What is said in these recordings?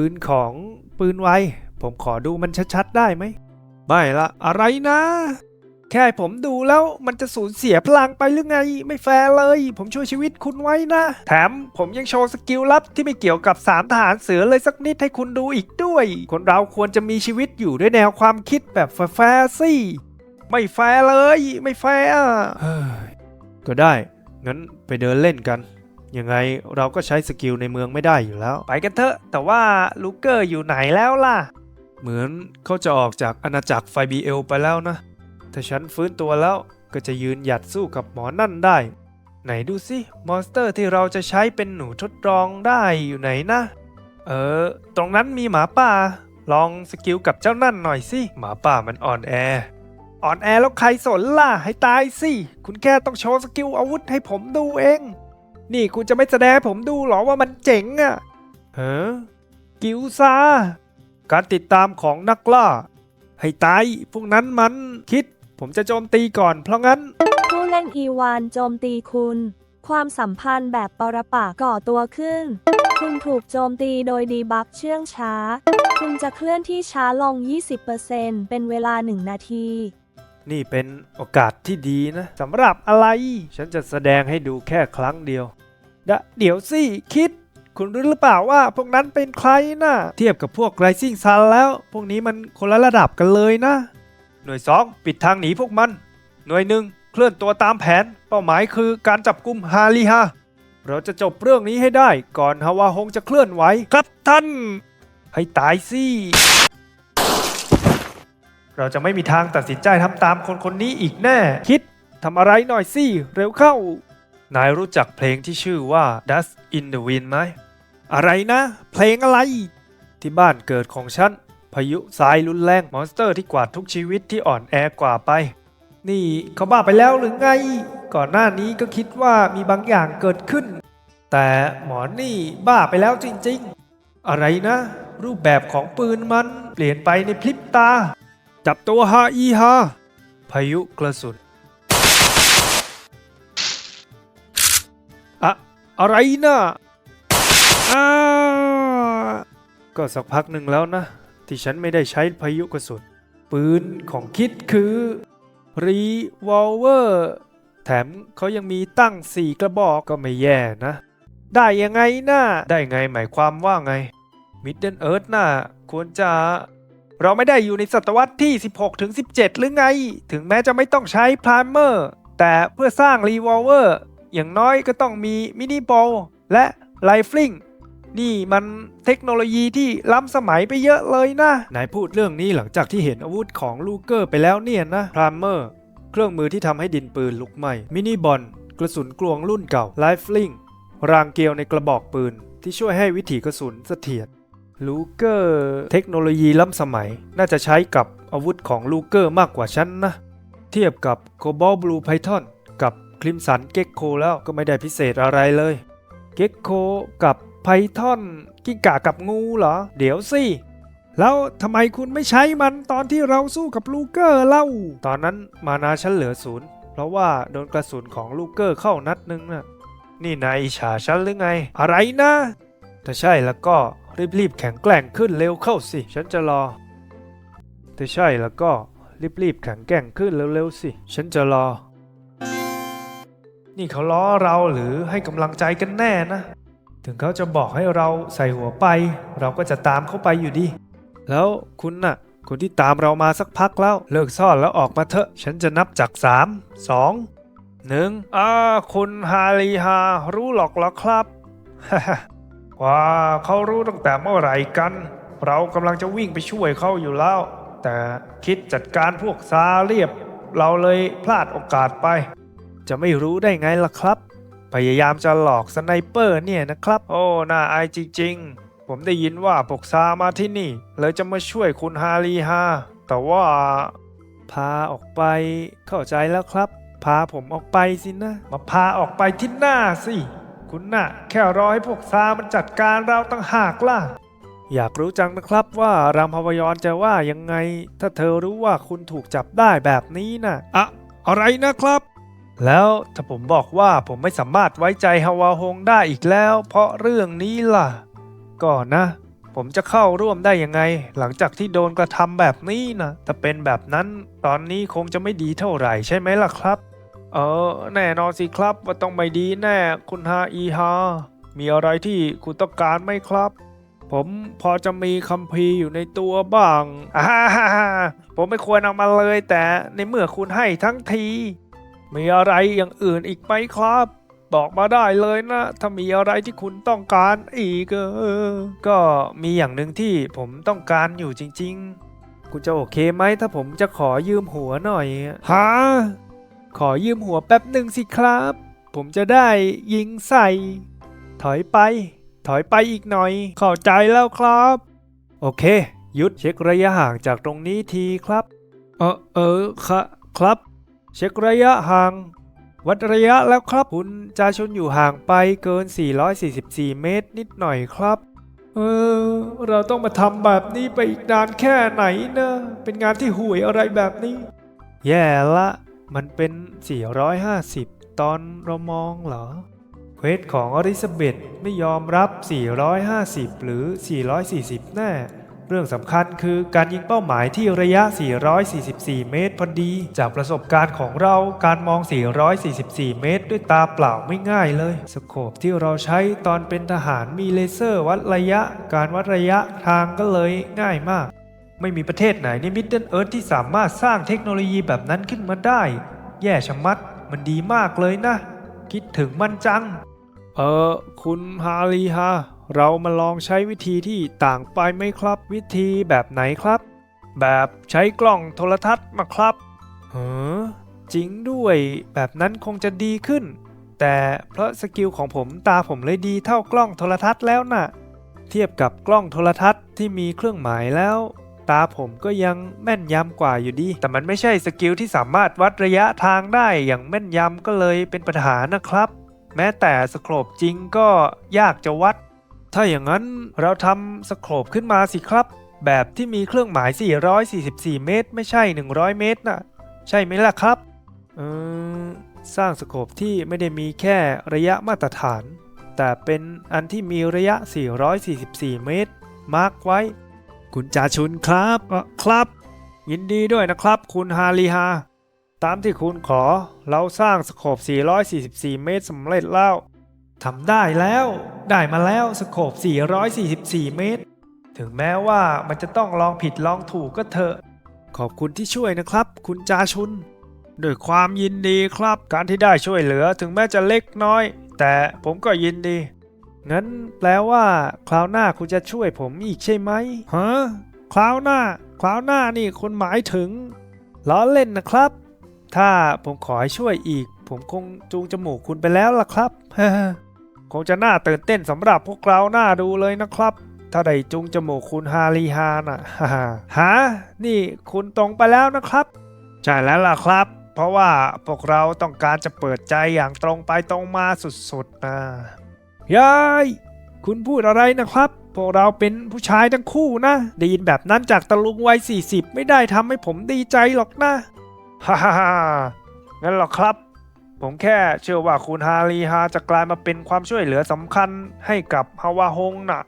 ปืนของปืนไว ผมขอดูมันชัดๆได้ไหม ไม่ละอะไรนะ แค่ผมดูแล้วมันจะสูญเสียพลังไปหรือไง ไม่แฟร์เลย ผมช่วยชีวิตคุณไว้นะ แถมผมยังโชว์สกิลลับที่ไม่เกี่ยวกับสามทหารเสือเลยสักนิดให้คุณดูอีกด้วย คนเราควรจะมีชีวิตอยู่ด้วยแนวความคิดแบบแฟร์ๆสิไม่แฟร์เลย ไม่แฟร์อะเฮ้ยก็ได้ งั้นไปเดินเล่นกัน ยังไงเราก็ใช้สกิลในเมืองไม่ได้อยู่แล้ว ไปกันเถอะ แต่ว่าลูเกอร์อยู่ไหนแล้วล่ะ เหมือนเขาจะออกจากอาณาจักรไฟบีเอลไปแล้วนะ ถ้าฉันฟื้นตัวแล้วก็จะยืนหยัดสู้กับหมอนั่นได้ ไหนดูสิมอนสเตอร์ที่เราจะใช้เป็นหนูทดลองได้อยู่ไหนนะ เออ ตรงนั้นมีหมาป่า ลองสกิลกับเจ้านั่นหน่อยสิหมาป่ามันอ่อนแออ่อนแอแล้วใครสนล่ะให้ตายสิ คุณแค่ต้องโชว์สกิลอาวุธให้ผมดูเอง นี่คุณจะไม่แสดงให้ผมดูเหรอว่ามันเจ๋งอะเฮ้กิวซาการติดตามของนักล่า ให้ตายพวกนั้นมันคิด ผมจะโจมตีก่อนเพราะงั้น ผู้เล่นอีวานโจมตีคุณ ความสัมพันธ์แบบปรปักษ์ก่อตัวขึ้น คุณถูกโจมตีโดยดีบัฟเชื่องช้า คุณจะเคลื่อนที่ช้าลง 20%เป็นเวลา 1 นาที นี่เป็นโอกาสที่ดีนะสำหรับอะไร ฉันจะแสดงให้ดูแค่ครั้งเดียว ดะเดี๋ยวสิคิด คุณรู้หรือเปล่าว่าพวกนั้นเป็นใครนะเทียบกับพวกไรซิ่งซันแล้ว พวกนี้มันคนละระดับกันเลยนะ หน่วย 2 ปิดทางหนีพวกมัน หน่วยหนึ่งเคลื่อนตัวตามแผน เป้าหมายคือการจับกุมฮาลีฮาเราจะจบเรื่องนี้ให้ได้ก่อนฮาวาฮงจะเคลื่อนไหวครับท่าน ให้ตายสิ เราจะไม่มีทางตัดสินใจทำตามคนคนนี้อีกแน่ คิดทำอะไรหน่อยสิ เร็วเข้า นายรู้จักเพลงที่ชื่อว่า Dust in the Wind ไหม อะไรนะ เพลงอะไร ที่บ้านเกิดของฉัน พายุทรายรุนแรงมอนสเตอร์ที่กวาดทุกชีวิตที่อ่อนแอกว่าไป นี่เขาบ้าไปแล้วหรือไง ก่อนหน้านี้ก็คิดว่ามีบางอย่างเกิดขึ้น แต่หมอนี่บ้าไปแล้วจริงๆ อะไรนะ รูปแบบของปืนมันเปลี่ยนไปในพริบตา จับตัวฮาอีฮาพายุกระสุน อะไรนะอาก็สักพักหนึ่งแล้วนะ ที่ฉันไม่ได้ใช้พายุกระสุนปืนของคิดคือรีวอลเวอร์แถมเขายังมีตั้งสี่กระบอกก็ไม่แย่นะ ได้ยังไงนะได้ไงหมายความว่าไงมิดเดิลเอิร์ธน่ะควรจะ เราไม่ได้อยู่ในศตวรรษที่ 16 ถึง 17 หรือไง ถึงแม้จะไม่ต้องใช้พลาเมอร์ แต่เพื่อสร้างรีวอลเวอร์ อย่างน้อยก็ต้องมีมินิบอลและไลฟลิงนี่มันเทคโนโลยีที่ล้ำสมัยไปเยอะเลยนะนายพูดเรื่องนี้หลังจากที่เห็นอาวุธของลูเกอร์ไปแล้วเนี่ยนะพลาเมอร์ เครื่องมือที่ทำให้ดินปืนลุกไหม้มินิบอลกระสุนกลวงรุ่นเก่าไลฟลิงรางเกลียวในกระบอกปืน ที่ช่วยให้วิถีกระสุนเสถียรลูเกอร์เทคโนโลยีล้ำสมัยน่าจะใช้กับอาวุธของลูเกอร์มากกว่าฉันนะ เทียบกับโคบอลบลูไพทอน คลิมสันเก็กโคแล้วก็ไม่ได้พิเศษอะไรเลย เก็กโคกับไพทอนกิ้งก่ากับงูเหรอ เดี๋ยวสิ แล้วทำไมคุณไม่ใช้มันตอนที่เราสู้กับลูเกอร์เล่า ตอนนั้นมานาฉันเหลือศูนย์เพราะว่าโดนกระสุนของลูเกอร์เข้านัดนึงน่ะนี่นายอิจฉาฉันหรือไง อะไรนะ ถ้าใช่แล้วก็รีบๆแข็งแกร่งขึ้นเร็วเข้าสิ ฉันจะรอ ถ้าใช่แล้วก็รีบๆแข็งแกร่งขึ้นเร็วๆสิ ฉันจะรอ นี่เขาล้อเราหรือให้กำลังใจกันแน่นะ ถึงเขาจะบอกให้เราใส่หัวไป เราก็จะตามเขาไปอยู่ดี แล้วคุณน่ะคนที่ตามเรามาสักพักแล้วเลิกซ่อนแล้วออกมาเถอะ ฉันจะนับจาก 3 2 1อ่าคุณฮาลีฮารู้หรอกหรอครับว่าเขารู้ตั้งแต่เมื่อไหร่กัน เรากำลังจะวิ่งไปช่วยเขาอยู่แล้ว แต่คิดจัดการพวกซาเรียบ เราเลยพลาดโอกาสไป จะไม่รู้ได้ไงล่ะครับ พยายามจะหลอกสไนเปอร์เนี่ยนะครับ โอ้น่าอายจริงๆ ผมได้ยินว่าพวกซามาที่นี่เลยจะมาช่วยคุณฮาลีฮาแต่ว่า พาออกไปเข้าใจแล้วครับ พาผมออกไปสินะ มาพาออกไปที่หน้าสิ คุณน่ะ แค่รอให้พวกซามันจัดการเราตั้งหากล่ะอยากรู้จังนะครับว่ารามภวยรจะว่ายังไง ถ้าเธอรู้ว่าคุณถูกจับได้แบบนี้น่ะอะอะไรนะครับ แล้วถ้าผมบอกว่าผมไม่สามารถไว้ใจฮาวาฮงได้อีกแล้ว เพราะเรื่องนี้ล่ะก็นนะ ผมจะเข้าร่วมได้ยังไง หลังจากที่โดนกระทำแบบนี้นะถ้าเป็นแบบนั้นตอนนี้คงจะไม่ดีเท่าไหร่ใช่ไหมล่ะครับ เออ แน่นอนสิครับว่าต้องไม่ดีแน่ คุณฮาอีฮามีอะไรที่คุณต้องการไหมครับ ผมพอจะมีคัมภีร์อยู่ในตัวบ้างฮ่าฮ่าฮ่าผมไม่ควรเอามาเลยแต่ในเมื่อคุณให้ทั้งที มีอะไรอย่างอื่นอีกไหมครับ บอกมาได้เลยนะ ถ้ามีอะไรที่คุณต้องการอีกเออก็มีอย่างหนึ่งที่ผมต้องการอยู่จริง ๆ คุณจะโอเคไหมถ้าผมจะขอยืมหัวหน่อยฮะขอยืมหัวแป๊บหนึ่งสิครับ ผมจะได้ยิงใส่ ถอยไป ถอยไปอีกหน่อยเข้าใจแล้วครับ โอเคหยุดเช็คระยะห่างจากตรงนี้ทีครับ เออเออค่ะครับ เช็คระยะห่าง วัดระยะแล้วครับคุณจาชนอยู่ห่างไปเกิน 444 เมตรนิดหน่อยครับ เออ เราต้องมาทำแบบนี้ไปอีกนานแค่ไหนนะเป็นงานที่ห่วยอะไรแบบนี้ แย่ละ มันเป็น 450 ตอนเรามองเหรอเควสของอลิซาเบธไม่ยอมรับ 450 หรือ 440 แน่ เรื่องสำคัญคือการยิงเป้าหมายที่ระยะ 444 เมตรพอดี จากประสบการณ์ของเราการมอง 444 เมตร ด้วยตาเปล่าไม่ง่ายเลย สโคปที่เราใช้ตอนเป็นทหารมีเลเซอร์วัดระยะ การวัดระยะทางก็เลยง่ายมาก ไม่มีประเทศไหนในมิดเดิลเอิร์ธที่สามารถสร้างเทคโนโลยีแบบนั้นขึ้นมาได้ แย่ชะมัด มันดีมากเลยนะ คิดถึงมันจัง เออคุณฮารีฮะ เรามาลองใช้วิธีที่ต่างไปไหมครับ วิธีแบบไหนครับ แบบใช้กล้องโทรทัศน์มาครับเออจริงด้วยแบบนั้นคงจะดีขึ้น แต่เพราะสกิลของผมตาผมเลยดีเท่ากล้องโทรทัศน์แล้วน่ะ เทียบกับกล้องโทรทัศน์ที่มีเครื่องหมายแล้ว ตาผมก็ยังแม่นยำกว่าอยู่ดี แต่มันไม่ใช่สกิลที่สามารถวัดระยะทางได้อย่างแม่นยำก็เลยเป็นปัญหานะครับ แม้แต่สโคปจริงก็ยากจะวัด ถ้าอย่างนั้นเราทำสโคปขึ้นมาสิครับ แบบที่มีเครื่องหมาย 444 เมตร ไม่ใช่ 100 เมตรน่ะใช่ไหมล่ะครับเออสร้างสโคปที่ไม่ได้มีแค่ระยะมาตรฐาน แต่เป็นอันที่มีระยะ 444 เมตร มาร์กไว้ คุณจาชุนครับเอ่อครับ ยินดีด้วยนะครับ คุณฮาลีฮาตามที่คุณขอ เราสร้างสโคป444 เมตรสำเร็จแล้ว ทำได้แล้วได้มาแล้วสโคป444 เมตร ถึงแม้ว่ามันจะต้องลองผิดลองถูกก็เถอะ ขอบคุณที่ช่วยนะครับ คุณจาชุน ด้วยความยินดีครับ การที่ได้ช่วยเหลือถึงแม้จะเล็กน้อย แต่ผมก็ยินดี งั้นแปลว่า คราวหน้าคุณจะช่วยผมอีกใช่ไหมฮะคราวหน้า คราวหน้านี่คุณหมายถึงล้อเล่นนะครับ ถ้าผมขอให้ช่วยอีก ผมคงจูงจมูกคุณไปแล้วล่ะครับ คงจะน่าตื่นเต้นสำหรับพวกเราหน้าดูเลยนะครับ ถ้าได้จูงจมูกคุณฮารีฮาน่ะฮะนี่คุณตรงไปแล้วนะครับ ใช่แล้วล่ะครับ เพราะว่าพวกเราต้องการจะเปิดใจอย่างตรงไปตรงมาสุดๆนะยายคุณพูดอะไรนะครับพวกเราเป็นผู้ชายทั้งคู่นะได้ยินแบบนั้นจากตะลุงวัย40 ไม่ได้ทำให้ผมดีใจหรอกนะฮ่าฮ่างั้นหรอครับ ผมแค่เชื่อว่าคุณฮารีฮาจะกลายมาเป็นความช่วยเหลือสำคัญให้กับฮาวาฮงน่ะ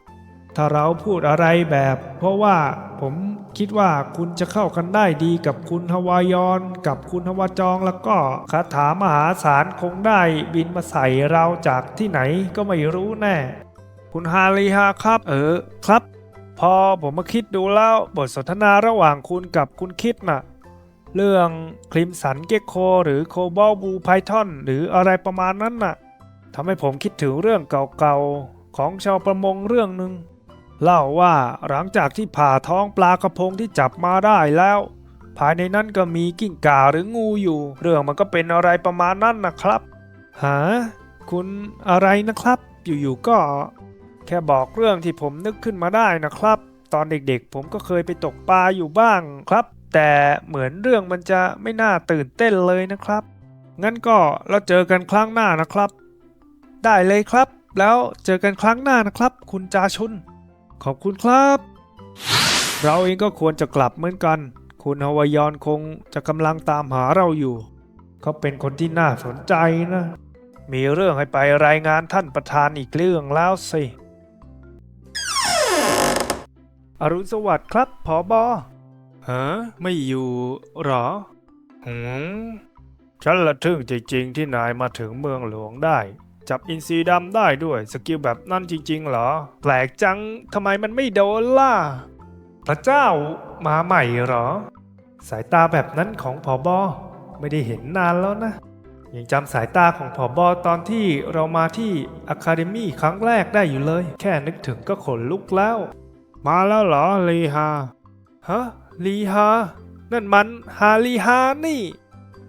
ถ้าเราพูดอะไรแบบ เพราะว่าผมคิดว่าคุณจะเข้ากันได้ดีกับคุณฮาวายอน กับคุณฮาวาจองแล้วก็คาถามหาศาลคงได้บินมาใส่เราจากที่ไหนก็ไม่รู้แน่ คุณฮารีฮาครับ เออครับ พอผมมาคิดดูแล้วบทสนทนาระหว่างคุณกับคุณคิดน่ะ เรื่องคลิมสันเกโคหรือโคบอลบูไพทอนหรืออะไรประมาณนั้นน่ะทำให้ผมคิดถึงเรื่องเก่าๆของชาวประมงเรื่องหนึ่งเล่าว่าหลังจากที่ผ่าท้องปลากระพงที่จับมาได้แล้ว ภายในนั้นก็มีกิ้งก่าหรืองูอยู่ เรื่องมันก็เป็นอะไรประมาณนั้นนะครับหาคุณอะไรนะครับ อยู่ๆก็ แค่บอกเรื่องที่ผมนึกขึ้นมาได้นะครับ ตอนเด็กๆ ผมก็เคยไปตกปลาอยู่บ้างครับ แต่เหมือนเรื่องมันจะไม่น่าตื่นเต้นเลยนะครับ งั้นก็เราเจอกันครั้งหน้านะครับ ได้เลยครับ แล้วเจอกันครั้งหน้านะครับ คุณจาชุน ขอบคุณครับ เราเองก็ควรจะกลับเหมือนกัน คุณฮาวายอนคงจะกำลังตามหาเราอยู่ เขาเป็นคนที่น่าสนใจนะ มีเรื่องให้ไปรายงานท่านประธานอีกเรื่องแล้วสิอรุณสวัสดิ์ครับผอบอ ฮะไม่อยู่หรอหืมฉันละทึ่งจริงๆที่นายมาถึงเมืองหลวงได้ จับอินทรีดำได้ด้วย สกิลแบบนั้นจริง ๆ เหรอ แปลกจังทำไมมันไม่โดนล่ะ พระเจ้ามาใหม่เหรอ สายตาแบบนั้นของผอบอไม่ได้เห็นนานแล้วนะ ยังจำสายตาของผอบอตอนที่เรามาที่อะคาเดมี่ครั้งแรกได้อยู่เลย แค่นึกถึงก็ขนลุกแล้ว มาแล้วเหรอลีฮาฮะ ลีฮา นั่นมันฮาลีฮานี่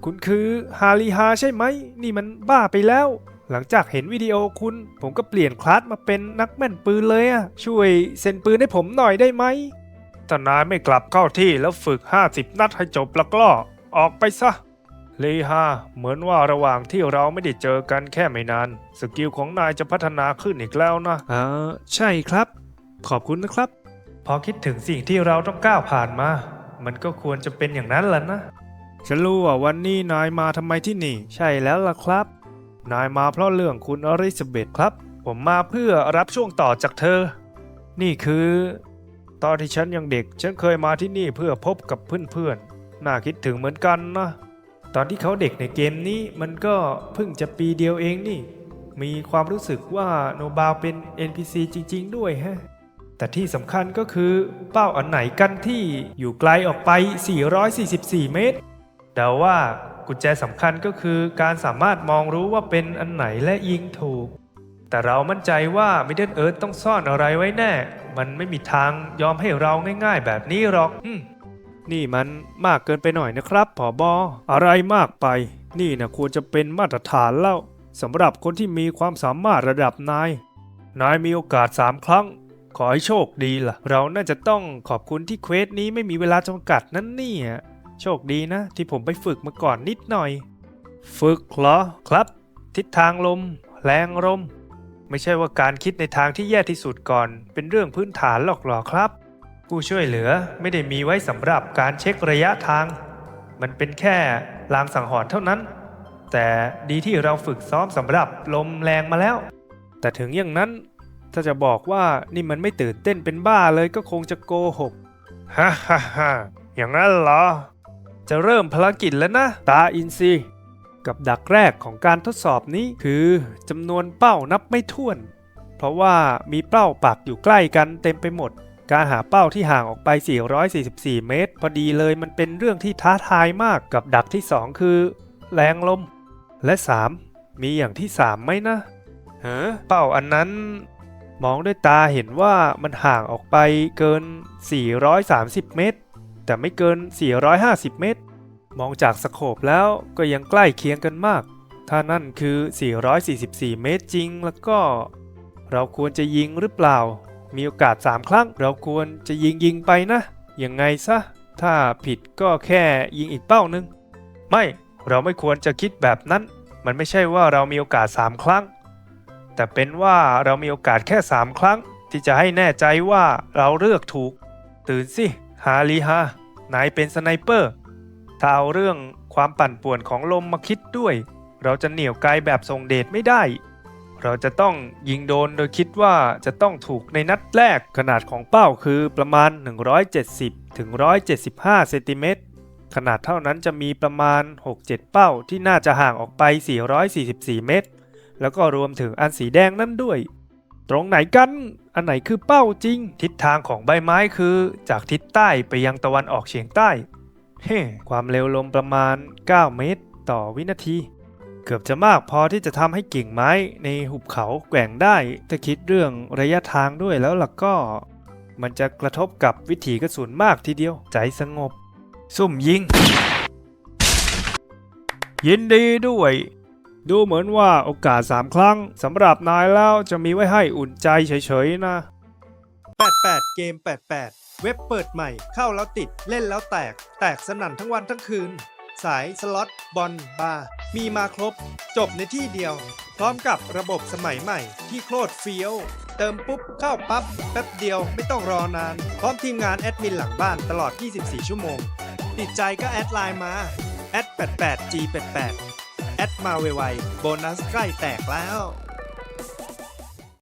คุณคือฮาลีฮาใช่ไหม นี่มันบ้าไปแล้ว หลังจากเห็นวิดีโอคุณ ผมก็เปลี่ยนคลาสมาเป็นนักแม่นปืนเลยอะช่วยเซ็นปืนให้ผมหน่อยได้ไหมถ้านายไม่กลับเข้าที่แล้วฝึก 50 นัดให้จบแล้วก็ออกไปซะลีฮาเหมือนว่าระหว่างที่เราไม่ได้เจอกันแค่ไม่นาน สกิลของนายจะพัฒนาขึ้นอีกแล้วนะอ่าใช่ครับ ขอบคุณนะครับ อคิดถึงสิ่งที่เราต้องก้าวผ่านมา มันก็ควรจะเป็นอย่างนั้นแหละนะ ฉันรู้ว่าวันนี้นายมาทำไมที่นี่ ใช่แล้วล่ะครับ นายมาเพราะเรื่องคุณอริสเบตครับ ผมมาเพื่อรับช่วงต่อจากเธอ นี่คือ ตอนที่ฉันยังเด็ก ฉันเคยมาที่นี่เพื่อพบกับเพื่อนๆ น่าคิดถึงเหมือนกันนะ ตอนที่เขาเด็กในเกมนี้มันก็เพิ่งจะปีเดียวเองนี่ มีความรู้สึกว่าโนบาวเป็น NPC จริง ๆ ด้วยฮะ แต่ที่สำคัญก็คือเป้าอันไหนกันที่อยู่ไกลออกไป 444 เมตร เดาว่ากุญแจสำคัญก็คือการสามารถมองรู้ว่าเป็นอันไหนและยิงถูก แต่เรามั่นใจว่า Middle Earth ต้องซ่อนอะไรไว้แน่ มันไม่มีทางยอมให้เราง่ายๆ แบบนี้หรอกอนี่มันมากเกินไปหน่อยนะครับผอบออะไรมากไป นี่นะควรจะเป็นมาตรฐานแล้วสำหรับคนที่มีความสามารถระดับนาย นายมีโอกาสสามครั้ง ขอให้โชคดีล่ะ เราน่าจะต้องขอบคุณที่เควสนี้ไม่มีเวลาจำกัดนั่นนี่โชคดีนะ ที่ผมไปฝึกมาก่อนนิดหน่อย ฝึกเหรอครับ ทิศทางลม แรงลม ไม่ใช่ว่าการคิดในทางที่แย่ที่สุดก่อน เป็นเรื่องพื้นฐานหรอกหรอครับ ผู้ช่วยเหลือไม่ได้มีไว้สำหรับการเช็คระยะทาง มันเป็นแค่ลางสังหรณ์เท่านั้น แต่ดีที่เราฝึกซ้อมสำหรับลมแรงมาแล้ว แต่ถึงอย่างนั้น ถ้าจะบอกว่านี่มันไม่ตื่นเต้นเป็นบ้าเลยก็คงจะโกหกฮ่าฮ่าฮ่าอย่างนั้นเหรอ จะเริ่มภารกิจแล้วนะ ตาอินซีกับดักแรกของการทดสอบนี้คือจำนวนเป้านับไม่ถ้วน เพราะว่ามีเป้าปักอยู่ใกล้กันเต็มไปหมด การหาเป้าที่ห่างออกไป 444 เมตร พอดีเลยมันเป็นเรื่องที่ท้าทายมากกับดักที่ 2 คือ แรงลม และ 3 มีอย่างที่ 3 ไหมนะเฮ้เป้าอันนั้น มองด้วยตาเห็นว่ามันห่างออกไปเกิน 430 เมตร แต่ไม่เกิน 450 เมตร มองจากสโคปแล้วก็ยังใกล้เคียงกันมาก ถ้านั่นคือ 444 เมตรจริงแล้วก็ เราควรจะยิงหรือเปล่า มีโอกาส 3 ครั้ง เราควรจะยิงยิงไปนะ ยังไงซะ ถ้าผิดก็แค่ยิงอีกเป้าหนึ่งไม่ เราไม่ควรจะคิดแบบนั้น มันไม่ใช่ว่าเรามีโอกาส 3 ครั้ง แต่เป็นว่าเรามีโอกาสแค่ 3 ครั้ง ที่จะให้แน่ใจว่าเราเลือกถูก ตื่นสิ ฮาลีฮานายเป็นสไนเปอร์ ถ้าเอาเรื่องความปั่นป่วนของลมมาคิดด้วย เราจะเหนี่ยวไกลแบบทรงเดชไม่ได้ เราจะต้องยิงโดนโดยคิดว่าจะต้องถูกในนัดแรกขนาดของเป้าคือประมาณ 170ถึง175เซนติเมตรขนาดเท่านั้นจะมีประมาณ 6-7 เป้าที่น่าจะห่างออกไป 444 เมตร แล้วก็รวมถึงอันสีแดงนั่นด้วย ตรงไหนกัน อันไหนคือเป้าจริง ทิศทางของใบไม้คือจากทิศใต้ไปยังตะวันออกเฉียงใต้ เฮ้ความเร็วลมประมาณ 9 เมตร ต่อวินาที เกือบจะมากพอที่จะทำให้กิ่งไม้ในหุบเขาแกว่งได้ ถ้าคิดเรื่องระยะทางด้วยแล้วล่ะก็ มันจะกระทบกับวิถีกระสุนมากทีเดียว ใจสงบ ซุ่มยิงยินดีด้วย ดูเหมือนว่าโอกาส 3 ครั้งสำหรับนายแล้วจะมีไว้ให้อุ่นใจเฉยๆนะ 88 เกม 88 เว็บเปิดใหม่ เข้าแล้วติดเล่นแล้วแตก แตกสนั่นทั้งวันทั้งคืน สายสล็อตบอลบาร์มีมาครบ จบในที่เดียว พร้อมกับระบบสมัยใหม่ที่โคตรเฟี้ยว เติมปุ๊บเข้าปั๊บแป๊บเดียวไม่ต้องรอนาน พร้อมทีมงานแอดมินหลังบ้านตลอด 24 ชั่วโมง ติดใจก็แอดไลน์มาแอด88 G88 แอ ดมาไวๆโบนัสใกล้แตกแล้ว